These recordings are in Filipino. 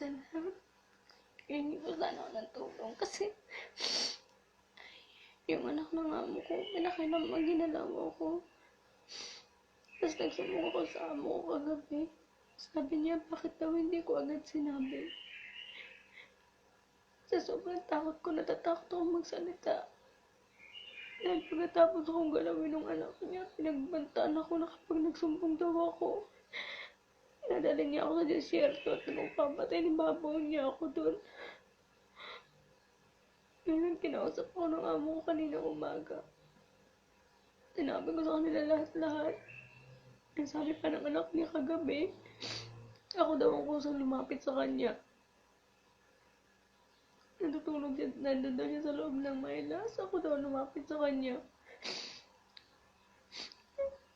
Salamat. Hingi ko sana ako ng tulong kasi yung anak ng amo ko, pinakailang maginalaw ko. Tapos nagsumbong ako sa amo ko kagabi. Sabi niya, bakit daw hindi ko agad sinabi? Sa sobrang takot ko, natatakot ako magsalita. Dahil pagkatapos akong galawin ng anak niya, pinagbantaan ako na kapag nagsumbong daw ako, Nadali niya ako sa desierto at nagpapatay ni babaw niya ako doon. Ngayon, kinausap ko ng amo ko kanina umaga. Sinabi ko sa kanila lahat-lahat. Ang sabi pa ng anak niya kagabi, ako daw ang kusang lumapit sa kanya. Natutulog siya, nandun daw siya sa loob ng Mylas. Ako daw lumapit sa kanya.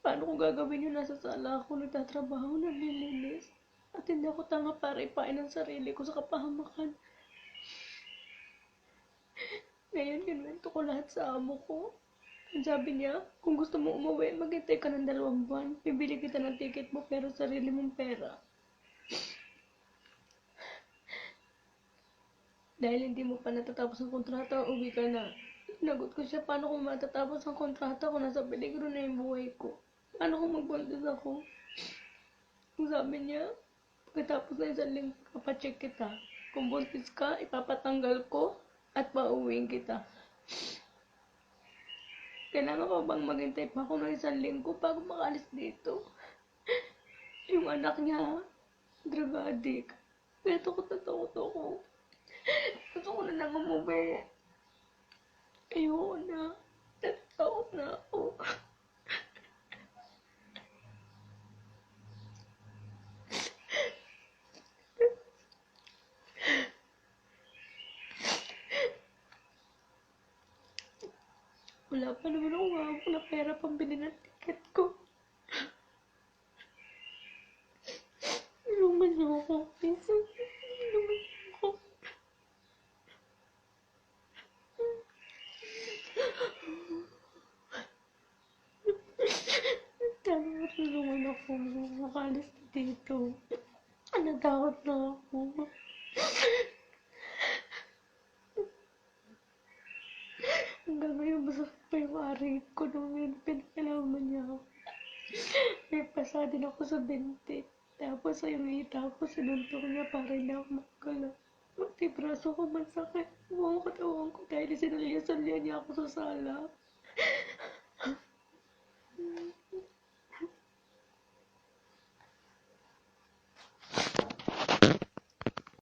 Paano ko gagawin yun? Nasa sala ako, nagtatrabaho, naglilinis. At hindi ako tanga para ipain ang sarili ko sa kapahamakan. Ngayon, kinuwento ko lahat sa amo ko. Ang sabi niya, kung gusto mo umuwi, maghintay ka ng dalawang buwan. Bibili kita ng ticket mo pero sarili mong pera. Dahil hindi mo pa natatapos ang kontrata, uwi ka na. Nagot ko siya, paano kung matatapos ang kontrata ko, nasa peligro na yung buhay ko. Paano kung magbuntis ako? Ang sabi niya, pagkatapos na isang linggo, papacheck kita. Kung buntis ka, ipapatanggal ko at pauwiin kita. Kailangan pa bang maghintay pa ako ng isang linggo bago makalis dito? Yung anak niya, drug addict. Kaya takot na takot ako. Gusto ko na lang umuwi. Ayoko na. Natatakot na ako. Wala pa naman ako hawak na pera pambili ng ticket ko. Tulungan niyo ako, please. Tulungan niyo ako. Sana tulungan ako. Makalis na dito. Natakot na ako. Hanggang ngayon, masakit pa yung ko nung yun, pinakalaman niya ako. May pasa din ako sa 20. Tapos ayun nga, tapos sinuntok niya para hindi ako magkalaw. Pati braso ko man sakit. Buong katawan ko dahil sinaliyasan niya ako sa sala.